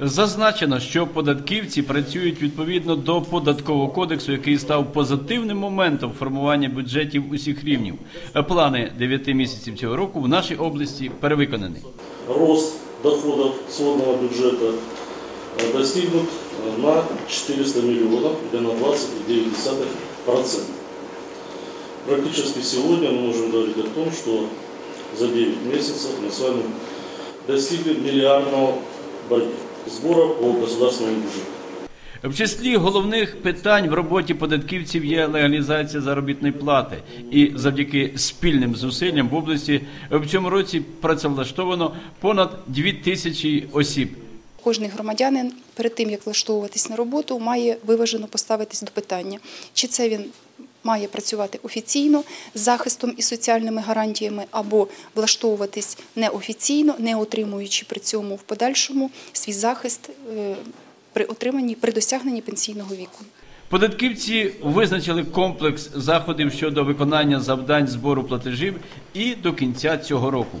Зазначено, що податківці працюють відповідно до податкового кодексу, який став позитивним моментом формування бюджетів усіх рівнів. Плани 9 місяців цього року в нашій області перевиконані. рост доходов сводного бюджета э, достигнут э, на 400 миллионов или на 29%. Практически сегодня мы можем говорить о том, что за 9 месяцев мы с вами достигли миллиардного борьбы сбора по государственному бюджету. В числі головних питань в роботі податківців є легалізація заробітної плати, і завдяки спільним зусиллям в області в цьому році працевлаштовано понад 2 тисячі осіб. Кожний громадянин перед тим, як влаштовуватись на роботу, має виважено поставитись до питання, чи це він має працювати офіційно з захистом і соціальними гарантіями, або влаштовуватись неофіційно, не отримуючи при цьому в подальшому свій захист е, при отриманні при досягненні пенсійного віку. Податківці визначили комплекс заходів щодо виконання завдань збору платежів і до кінця цього року.